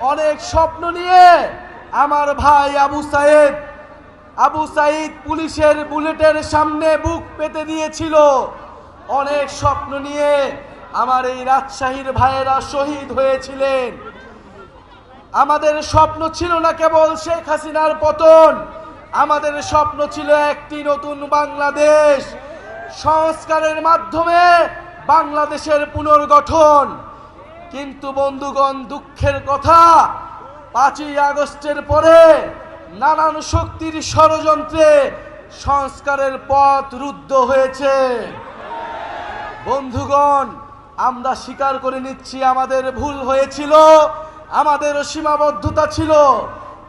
অনেক স্বপ্ন নিয়ে আমার ভাই আবু সাইদ আবু সাইদ পুলিশের বুলেটের সামনে বুক পেতে দিয়েছিল। অনেক স্বপ্ন নিয়ে আমার এই রাজশাহীর ভাইয়েরা শহীদ হয়েছিলেন। আমাদের স্বপ্ন ছিল না কেবল শেখ হাসিনার পতন, আমাদের স্বপ্ন ছিল একটি নতুন বাংলাদেশ। সংস্কারের মাধ্যমে বাংলাদেশের পুনর্গঠন। কিন্তু বন্ধুগণ, দুঃখের কথা, পাঁচই আগস্টের পরে নানান শক্তির ষড়যন্ত্রে সংস্কারের পথ রুদ্ধ হয়েছে। বন্ধুগণ, আমরা স্বীকার করে নিচ্ছি আমাদের ভুল হয়েছিল, আমাদের সীমাবদ্ধতা ছিল,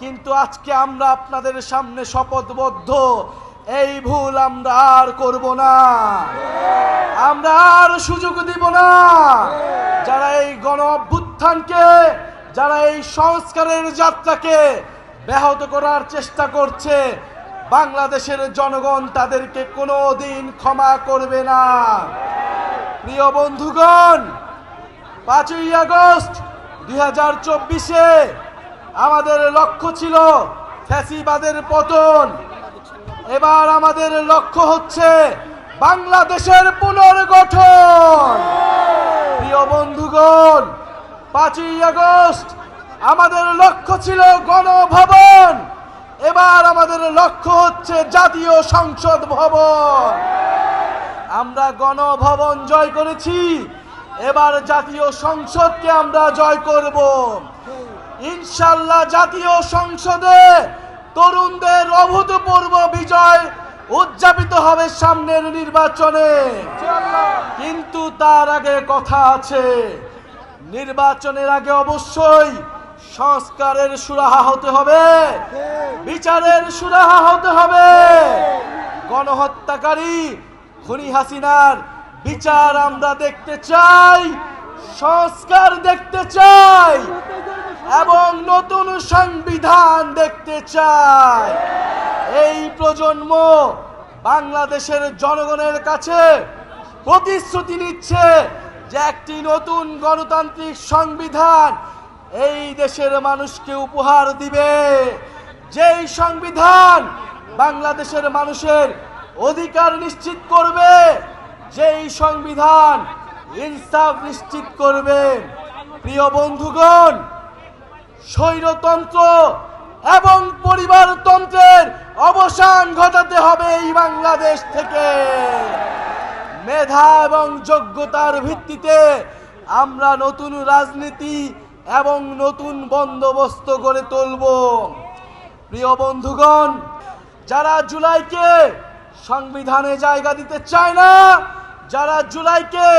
কিন্তু আজকে আমরা আপনাদের সামনে শপথবদ্ধ এই ভুল আমরা আর করব না। আমরা আর সুযোগ দিব না। যারা এই গণ অভ্যুত্থানকে, যারা এই সংস্কারের যাত্রাকে ব্যাহত করার চেষ্টা করছে, বাংলাদেশের জনগণ তাদেরকে কোনো দিন ক্ষমা করবে না। প্রিয় বন্ধুগণ, পাঁচই আগস্ট দুই হাজার চব্বিশে আমাদের লক্ষ্য ছিল ফ্যাসিবাদের পতন। এবার আমাদের লক্ষ্য হচ্ছে বাংলাদেশের পুনর্গঠন। প্রিয় বন্ধুগণ, পাঁচই আগস্ট আমাদের লক্ষ্য ছিল গণভবন। এবার আমাদের লক্ষ্য হচ্ছে জাতীয় সংসদ ভবন। আমরা গণভবন জয় করেছি, এবার জাতীয় সংসদকে আমরা জয় করব। ইনশাল্লাহ জাতীয় সংসদে তরুণদের অভূতপূর্ব বিজয় উদযাপিত হবে সামনের নির্বাচনে। কিন্তু তার আগে কথা আছে, নির্বাচনের আগে অবশ্যই সংস্কারের সুরাহা হতে হবে, বিচারের সুরাহা হতে হবে। গণহত্যাকারী খুনি হাসিনার বিচার আমরা দেখতে চাই, সংস্কার দেখতে চাই। এবং নতুন সংবিধান দেখতে চাই। এই প্রজন্ম বাংলাদেশের জনগণের কাছে প্রতিশ্রুতি নিচ্ছে যে একটি নতুন গণতান্ত্রিক সংবিধান এই দেশের মানুষকে উপহার দিবে। যেই সংবিধান বাংলাদেশের মানুষের অধিকার নিশ্চিত করবে, যেই সংবিধান ইনসাফ নিশ্চিত করবে। প্রিয় বন্ধুগণ স্বৈরতন্ত্র এবং পরিবারতন্ত্রের অবসান ঘটাতে হবে এই বাংলাদেশ থেকে। মেধা এবং যোগ্যতার ভিত্তিতে আমরা নতুন রাজনীতি এবং নতুন বন্দোবস্ত গড়ে তুলব। প্রিয় বন্ধুগণ, যারা জুলাইকে সংবিধানে জায়গা দিতে চায় না, যারা জুলাইকে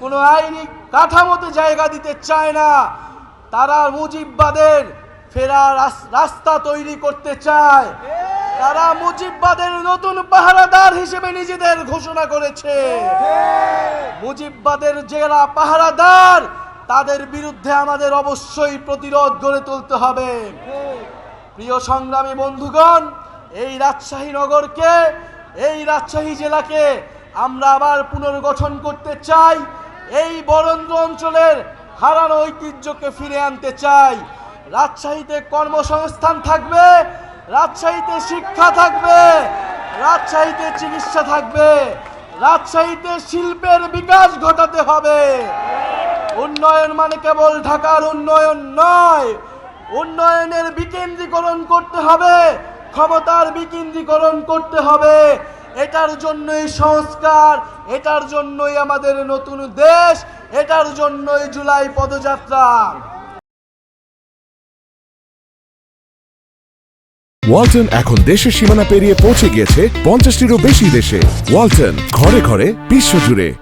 কোনো আইনি কাঠামোতে জায়গা দিতে চায় না তারা মুজিববাদের ফেরার রাস- রাস্তা তৈরি করতে চায়। তারা মুজিববাদের নতুন পাহারাদার হিসেবে নিজেদের ঘোষণা করেছে। মুজিববাদের যারা পাহারাদার, তাদের বিরুদ্ধে আমাদের অবশ্যই প্রতিরোধ গড়ে তুলতে হবে। প্রিয় সংগ্রামী বন্ধুগণ, এই রাজশাহী নগরকে, এই রাজশাহী জেলাকে আমরা আবার পুনর্গঠন করতে চাই। এই বরেন্দ্র অঞ্চলের হারানো ঐতিহ্যকে ফিরে আনতে চাই। রাজশাহীতে কর্মসংস্থান থাকবে, রাজশাহীতে শিক্ষা থাকবে, রাজশাহীতে চিকিৎসা থাকবে, রাজশাহীতে শিল্পের বিকাশ ঘটাতে হবে। উন্নয়ন মানে কেবল ঢাকার উন্নয়ন নয়, উন্নয়নের বিকেন্দ্রীকরণ করতে হবে, ক্ষমতার বিকেন্দ্রীকরণ করতে হবে। এটার জন্যই সংস্কার, এটার জন্যই আমাদের নতুন দেশ এটার জন্যই জুলাই পদযাত্রা। ওয়ালটন এখন দেশের সীমানা পেরিয়ে পৌঁছে গিয়েছে পঞ্চাশটিরও বেশি দেশে। ওয়ালটন ঘরে ঘরে বিশ্বজুড়ে।